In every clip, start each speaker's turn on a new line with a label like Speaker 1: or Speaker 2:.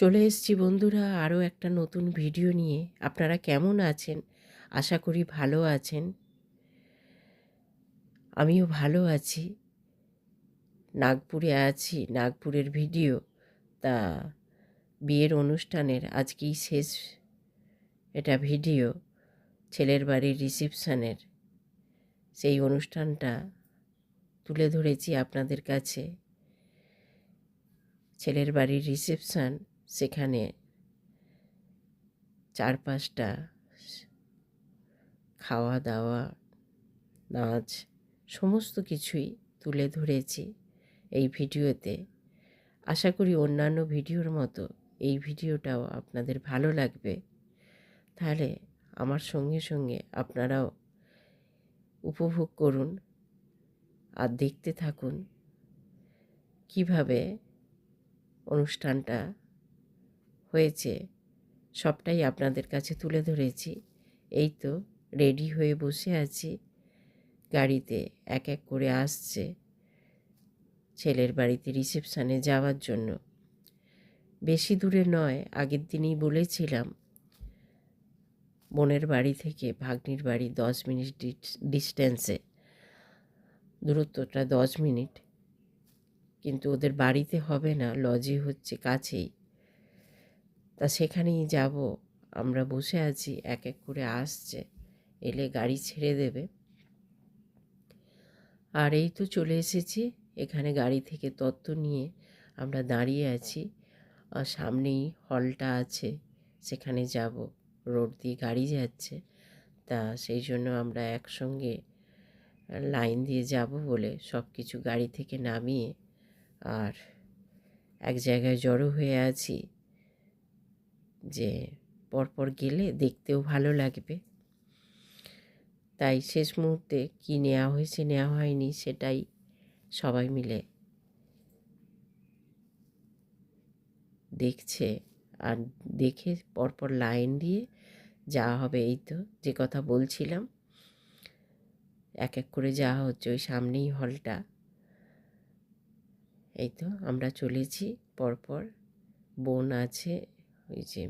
Speaker 1: চলে এসছি বন্ধুরা আরও একটা নতুন ভিডিও নিয়ে। আপনারা কেমন আছেন? আশা করি ভালো আছেন। আমিও ভালো আছি। নাগপুরে আছি, নাগপুরের ভিডিও। তা বিয়ের অনুষ্ঠানের আজকেই শেষ এটা ভিডিও, ছেলের বাড়ির রিসেপশনের। সেই অনুষ্ঠানটা তুলে ধরেছি আপনাদের কাছে। ছেলের বাড়ির রিসেপশন সেখানে চার পাঁচটা খাওয়া দাওয়া নাচ, সমস্ত কিছুই তুলে ধরেছি এই ভিডিওতে। আশা করি অন্যান্য ভিডিওর মতো এই ভিডিওটাও আপনাদের ভালো লাগবে। তাহলে আমার সঙ্গে সঙ্গে আপনারাও উপভোগ করুন আর দেখতে থাকুন কীভাবে অনুষ্ঠানটা হয়েছে। সবটাই আপনাদের কাছে তুলে ধরেছি। এই তো রেডি হয়ে বসে আছি। গাড়িতে এক এক করে আসছে ছেলের বাড়িতে রিসেপশানে যাওয়ার জন্য। বেশি দূরে নয়, আগের দিনই বলেছিলাম। বোনের বাড়ি থেকে ভাগ্নির বাড়ি দশ মিনিট ডিস্টেন্সে। দূরত্বটা দশ মিনিট। কিন্তু ওদের বাড়িতে হবে না লজে হচ্ছে কাছেই। তা সেখানেই যাব। আমরা বসে আছি এক এক করে আসছে। এলে গাড়ি ছেড়ে দেবে। আর এই তো চলে এসেছি। এখানে গাড়ি থেকে তত্ত্ব নিয়ে আমরা দাঁড়িয়ে আছি। আর সামনেই হলটা আছে। সেখানে যাব। রোড দিয়ে গাড়ি যাচ্ছে। তা সেই জন্য আমরা একসঙ্গে লাইন দিয়ে যাব বলে সব কিছু গাড়ি থেকে নামিয়ে আর এক জায়গায় জড়ো হয়ে আছি। যে পরপর গেলে দেখতেও ভালো লাগবে। তাই শেষ মুহূর্তে কি নেওয়া হয়েছে নেওয়া হয়নি সেটাই সবাই মিলে দেখছে। আর দেখে পরপর লাইন দিয়ে যাওয়া হবে এই তো, যে কথা বলছিলাম। এক এক করে যাওয়া হচ্ছে ওই সামনেই হলটা। এই তো আমরা চলেছি, পরপর বোন আছে ওই যে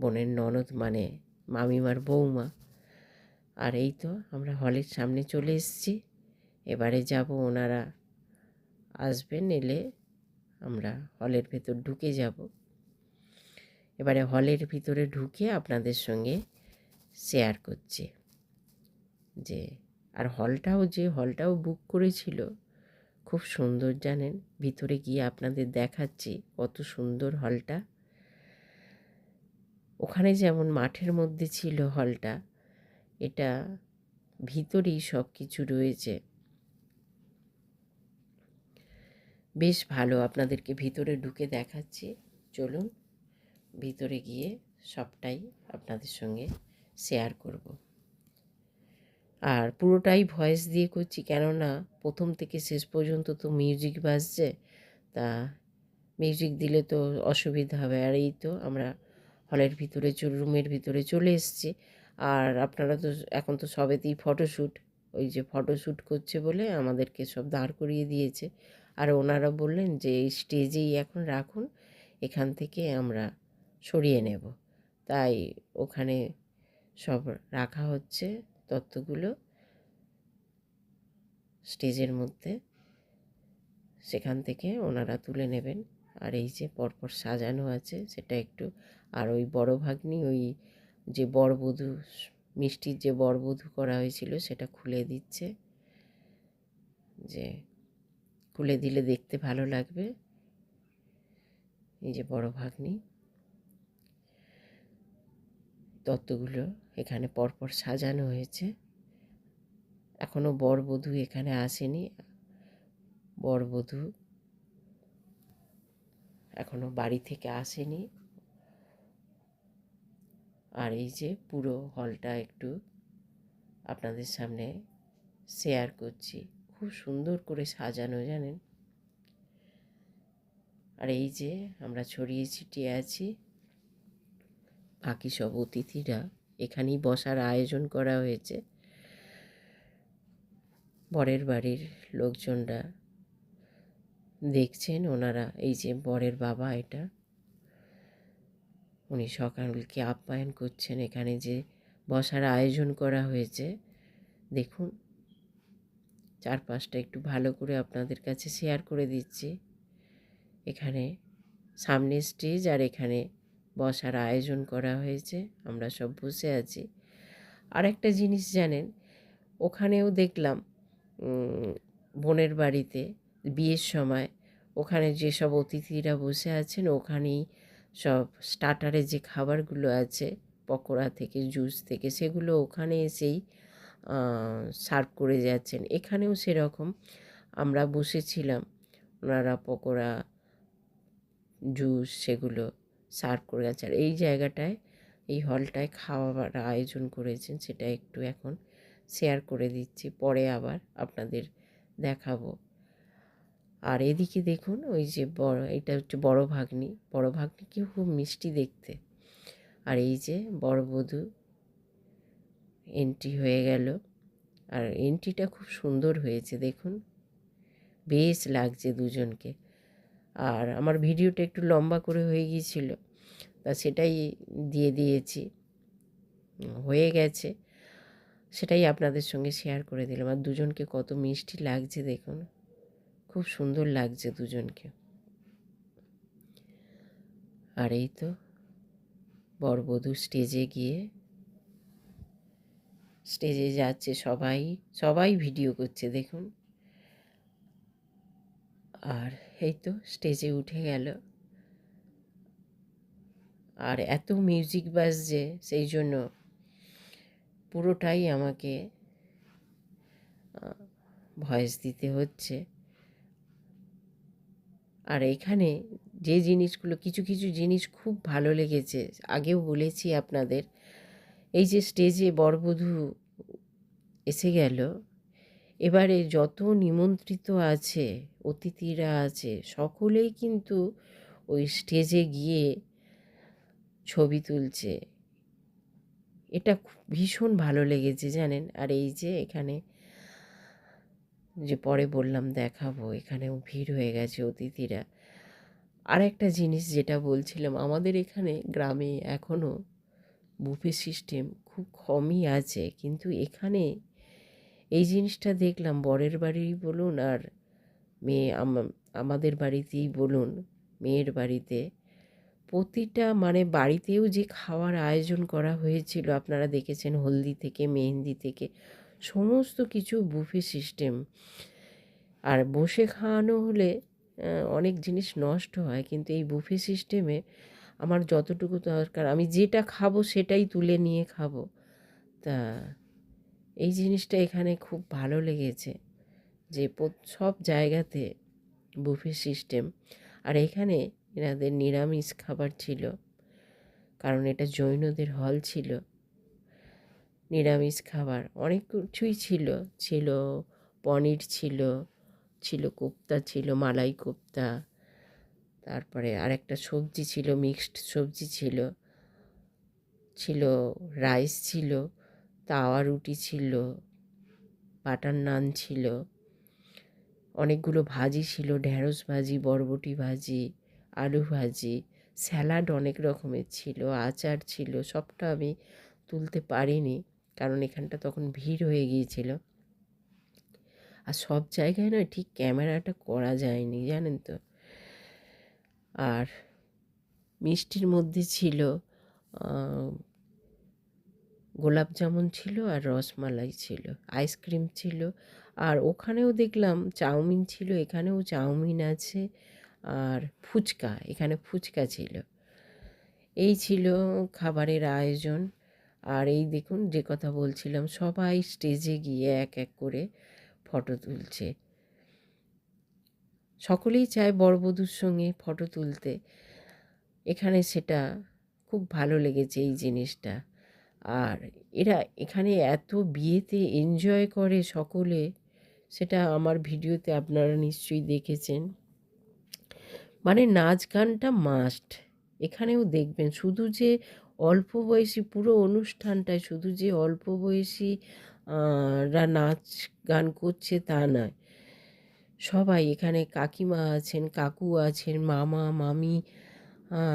Speaker 1: বোনের ননদ মানে মামিমার বৌমা। আর এই তো আমরা হলের সামনে চলে এসেছি। এবারে যাব ওনারা আসবেন এলে আমরা হলের ভেতর ঢুকে যাব। এবারে হলের ভিতরে ঢুকে আপনাদের সঙ্গে শেয়ার করছি। যে, আর হলটাও যে হলটাও বুক করেছিল খুব সুন্দর জানেন। ভিতরে গিয়ে আপনাদের দেখাচ্ছি কত সুন্দর হলটা। ওখানে যেমন মাঠের মধ্যে ছিল হলটা, এটা ভিতরেই সব কিছু রয়েছে। বেশ ভালো আপনাদেরকে ভিতরে ঢুকে দেখাচ্ছি। চলুন ভিতরে গিয়ে সবটাই আপনাদের সঙ্গে শেয়ার করব। আর পুরোটাই ভয়েস দিয়ে করছি। কেননা প্রথম থেকে শেষ পর্যন্ত তো মিউজিক বাজছে, তা মিউজিক দিলে তো অসুবিধা হবে। আর এই তো আমরা হলের ভিতরে রুমের ভিতরে চলে এসছি। আর আপনারা তো এখন তো সবেতেই ফটোশ্যুট ওই যে ফটোশ্যুট করছে বলে আমাদেরকে সব দাঁড় করিয়ে দিয়েছে। আর ওনারা বললেন যে, এই স্টেজেই এখন রাখুন, এখান থেকে আমরা সরিয়ে নেব। তাই ওখানে সব রাখা হচ্ছে। তত্ত্বগুলো স্টেজের মধ্যে সেখান থেকে ওনারা তুলে নেবেন। আর এই যে পরপর সাজানো আছে, সেটা একটু আর ওই বড় ভাগ্নি, ওই যে বরবধূ, মিষ্টির যে বরবধূ করা হয়েছিল, সেটা খুলে দিচ্ছে। যে খুলে দিলে দেখতে ভালো লাগবে। এই যে বড় ভাগ্নি। তত্ত্বগুলো এখানে পরপর সাজানো হয়েছে। এখনও বরবধূ এখানে আসেনি। বরবধূ এখনও বাড়ি থেকে আসেনি। আর এই যে পুরো হলটা একটু আপনাদের সামনে শেয়ার করছি। খুব সুন্দর করে সাজানো, জানেন? আর এই যে আমরা ছড়িয়ে ছিটিয়ে আছি। বাকি সব অতিথিরা এখানেই বসার আয়োজন করা হয়েছে। বরের বাড়ির লোকজনরা দেখছেন ওনারা, এই যে বরের বাবা এটা। উনি সকালকে আপ্যায়ন করছেন এখানে যে বসার আয়োজন করা হয়েছে। দেখুন, চারপাশটা একটু ভালো করে আপনাদের কাছে শেয়ার করে দিচ্ছি। এখানে সামনে স্টেজ আর এখানে বসার আয়োজন করা হয়েছে, আমরা সব বসে আছি। আর একটা জিনিস জানেন, ওখানেও দেখলাম বোনের বাড়িতে বিয়ের সময় ওখানে যেসব অতিথিরা বসে আছেন, ওখানেই সব স্টার্টারে যে খাবারগুলো আছে, পকোড়া থেকে জুস থেকে, সেগুলো ওখানে এসেই সার্ভ করে যাচ্ছেন। এখানেও সেরকম, আমরা বসেছিলাম, ওনারা পকোড়া জুস সেগুলো সার্ভ করে যাচ্ছে আর এই জায়গাটায়, এই হলটায় খাওয়ার আয়োজন করেছেন, সেটা একটু এখন শেয়ার করে দিচ্ছি, পরে আবার আপনাদের দেখাবো। আর এদিকে দেখুন, ওই যে বড়, এটা হচ্ছে বড় ভাগ্নি। বড় ভাগ্নিকে খুব মিষ্টি দেখতে। আর এই যে বড় বধূ এন্ট্রি হয়ে গেল। আর এন্ট্রিটা খুব সুন্দর হয়েছে, দেখুন। বেশ লাগছে দুজনকে। আর আমার ভিডিওটা একটু লম্বা করে হয়ে গিয়েছিল, তা সেটাই দিয়ে দিয়েছি। হয়ে গেছে, সেটাই আপনাদের সঙ্গে শেয়ার করে দিলাম। আর দুজনকে কত মিষ্টি লাগছে দেখুন, খুব সুন্দর লাগছে দুজনকে। আর এই তো বরবধূ স্টেজে গিয়ে স্টেজে যাচ্ছে সবাই সবাই ভিডিও করছে দেখুন। আর এই তো স্টেজে উঠে গেল। আর এত মিউজিক বাজছে, সেই জন্য পুরোটাই আমাকে ভয়েস দিতে হচ্ছে। আর এখানে যে জিনিসগুলো, কিছু কিছু জিনিস খুব ভালো লেগেছে, আগেও বলেছি আপনাদের। এই যে স্টেজে বরবধূ এসে গেল এবারে যত নিমন্ত্রিত আছে, অতিথিরা আছে, সকলেই কিন্তু ওই স্টেজে গিয়ে ছবি তুলছে। এটা ভীষণ ভালো লেগেছে জানেন। আর এই যে এখানে যে পরে বললাম দেখাবো, এখানেও ভিড় হয়ে গেছে অতিথিরা। আর একটা জিনিস যেটা বলছিলাম, আমাদের এখানে গ্রামে এখনও বুফে সিস্টেম খুব কমই আছে, কিন্তু এখানে এই জিনিসটা দেখলাম, বরের বাড়ি বলুন আর মেয়ে, আম- আমাদের বাড়িতেই বলুন, মেয়ের বাড়িতে প্রতিটা মানে বাড়িতেও যে খাওয়ার আয়োজন করা হয়েছিল, আপনারা দেখেছেন হলদি থেকে, মেহেন্দি থেকে, সমস্ত কিছু বুফে সিস্টেম। আর বসে খাওয়ানো হলে অনেক জিনিস নষ্ট হয়, কিন্তু এই বুফে সিস্টেমে আমার যতটুকু দরকার, আমি যেটা খাব সেটাই তুলে নিয়ে খাব। তা এই জিনিসটা এখানে খুব ভালো লেগেছে যে সব জায়গাতে বুফে সিস্টেম। আর এখানে এনাদের নিরামিষ খাবার ছিল, কারণ এটা জৈনদের হল ছিল। নিরামিষ খাবার, অনেক কিছুই ছিল। ছিল পনির ছিল ছিল কোপ্তা ছিল, মালাই কোপ্তা, তারপরে আরেকটা সবজি ছিল, মিক্সড সবজি ছিল। ছিল রাইস ছিল। তাওয়া রুটি ছিল, বাটার নান ছিল, অনেকগুলো ভাজি ছিল ঢ্যাঁড়স ভাজি, বরবটি ভাজি, আলু ভাজি, স্যালাড অনেক রকমের ছিল, আচার ছিল, সবটা আমি তুলতে পারিনি কারণ এখানটা তখন ভিড় হয়ে গিয়েছিল। আর সব জায়গায় না ঠিক ক্যামেরাটা করা যায়নি, জানেন তো। আর মিষ্টির মধ্যে ছিল গোলাপ জামুন ছিল আর রসমালাই ছিল, আইসক্রিম ছিল। আর ওখানেও দেখলাম চাউমিন ছিল, এখানেও চাউমিন আছে আর ফুচকা, এখানে ফুচকা ছিল। এই ছিল খাবারের আয়োজন। আর এই দেখুন যে কথা বলছিলাম, সবাই স্টেজে গিয়ে এক এক করে ফটো তুলছে। সকলেই চায় বড়বধূর সঙ্গে ফটো তুলতে। এখানে সেটা খুব ভালো লেগেছে এই জিনিসটা। আর এরা এখানে এত বিয়েতে এনজয় করে সকলে, সেটা আমার ভিডিওতে আপনারা নিশ্চয়ই দেখেছেন। মানে নাচ গানটা মাস্ট এখানেও দেখবেন। শুধু যে অল্প বয়সী, পুরো অনুষ্ঠানটায় শুধু যে অল্প বয়সী রা নাচ গান করছে তা নয়। সবাই এখানে কাকিমা আছেন, কাকু আছেন, মামা, মামি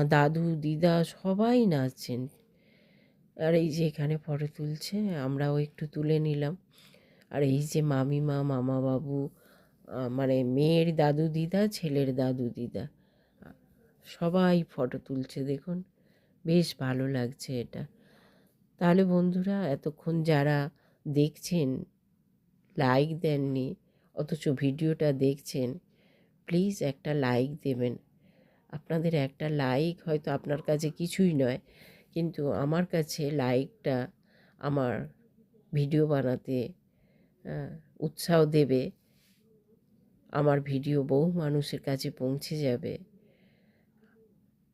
Speaker 1: দাদু, দিদা সবাই নাচছেন। আর এই যে এখানে ফটো তুলছে, আমরাও একটু তুলে নিলাম। আর এই যে মামিমা মামা বাবু মানে মেয়ের দাদু দিদা, ছেলের দাদু দিদা, সবাই ফটো তুলছে, দেখুন। বেশ ভালো লাগছে এটা। তাহলে বন্ধুরা, এতক্ষণ যারা দেখছেন লাইক দেননি, অথচ ভিডিওটা দেখছেন প্লিজ একটা লাইক দেবেন। আপনাদের একটা লাইক হয়তো আপনার কাছে কিছুই নয়। কিন্তু আমার কাছে লাইকটা আমার ভিডিও বানাতে উৎসাহ দেবে। আমার ভিডিও বহু মানুষের কাছে পৌঁছে যাবে।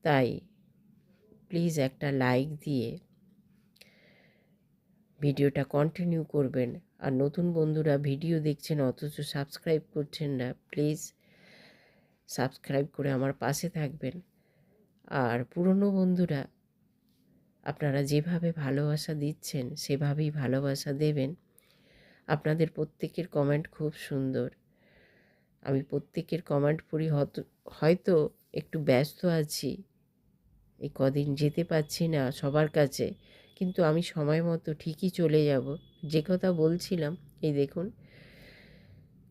Speaker 1: তাই প্লিজ একটা লাইক দিয়ে ভিডিওটা কন্টিনিউ করবেন। আর নতুন বন্ধুরা ভিডিও দেখছেন অথচ সাবস্ক্রাইব করছেন না প্লিজ সাবস্ক্রাইব করে আমার পাশে থাকবেন। আর পুরনো বন্ধুরা আপনারা যেভাবে ভালোবাসা দিচ্ছেন, সেভাবেই ভালোবাসা দেবেন। আপনাদের প্রত্যেকের কমেন্ট খুব সুন্দর। আমি প্রত্যেকের কমেন্ট পড়ি হয়তো একটু ব্যস্ত আছি। এই কদিন যেতে পারছি না সবার কাছে, কিন্তু আমি সময় মতো ঠিকই চলে যাব। যে কথা বলছিলাম, এই দেখুন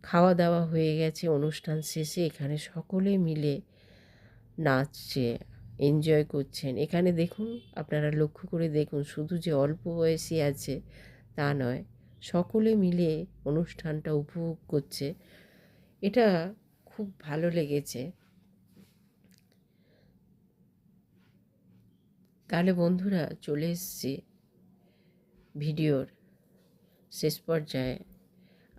Speaker 1: খাওয়া দাওয়া হয়ে গেছে, অনুষ্ঠান শেষে এখানে সকলে মিলে নাচছে। এনজয় করছেন। এখানে দেখুন, আপনারা লক্ষ্য করে দেখুন, শুধু যে অল্প বয়সী আছে তা নয়, সকলে মিলে অনুষ্ঠানটা উপভোগ করছে। এটা খুব ভালো লেগেছে। তাহলে বন্ধুরা, চলে এসছি ভিডিওর শেষ পর্যায়ে।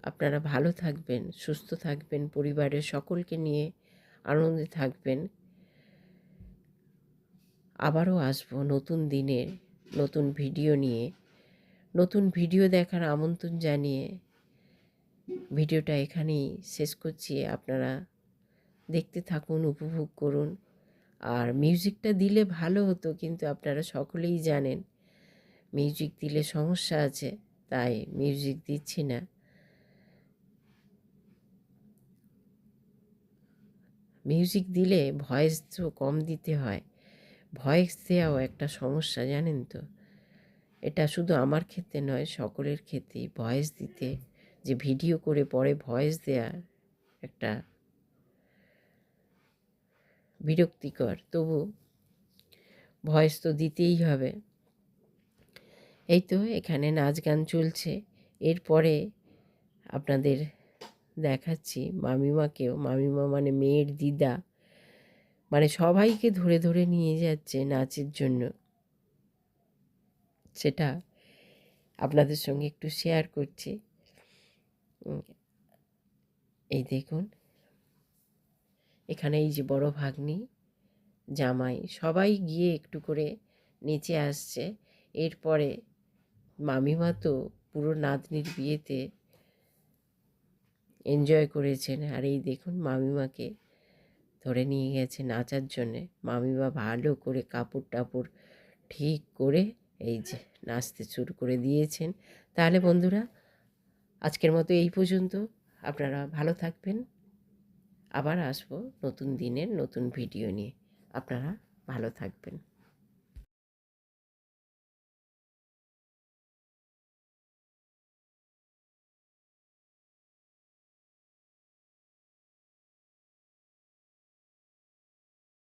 Speaker 1: আপনারা ভালো থাকবেন, সুস্থ থাকবেন, পরিবারের সকলকে নিয়ে আনন্দে থাকবেন। আবারও আসব নতুন দিনের নতুন ভিডিও নিয়ে। নতুন ভিডিও দেখার আমন্ত্রণ জানিয়ে ভিডিওটা এখানেই শেষ করছি। আপনারা দেখতে থাকুন, উপভোগ করুন। আর মিউজিকটা দিলে ভালো হতো, কিন্তু আপনারা সকলেই জানেন মিউজিক দিলে সমস্যা আছে, তাই মিউজিক দিচ্ছি না। মিউজিক দিলে ভয়েস তো কম দিতে হয়। ভয়েস দেওয়াও একটা সমস্যা, জানেন তো? এটা শুধু আমার ক্ষেত্রে নয়, সকলের ক্ষেত্রেই ভয়েস দিতে, যে ভিডিও করে পরে ভয়েস দেয়া একটা বিরক্তিকর। তবু ভয়েস তো দিতেই হবে। এই তো এখানে নাচ গান চলছে। এরপরে আপনাদের দেখাচ্ছি মামিমাকেও। মামিমা মানে মেয়ের দিদা। মানে সবাইকে ধরে ধরে নিয়ে যাচ্ছে নাচের জন্য। সেটা আপনাদের সঙ্গে একটু শেয়ার করছি। এই দেখুন। এখানে এই যে বড় ভাগ্নি, জামাই, সবাই গিয়ে একটু করে নিচে আসছে। এরপরে মামিমা তো পুরো নাতনির বিয়েতে এনজয় করেছেন। আর এই দেখুন মামিমাকে ধরে নিয়ে গেছে নাচার জন্যে। মামিমা ভালো করে কাপড় টাপড় ঠিক করে এই যে নাচতে শুরু করে দিয়েছেন। তাহলে বন্ধুরা, আজকের মতো এই পর্যন্ত। আপনারা ভালো থাকবেন। আবার আসব নতুন দিনের নতুন ভিডিও নিয়ে। আপনারা ভালো থাকবেন।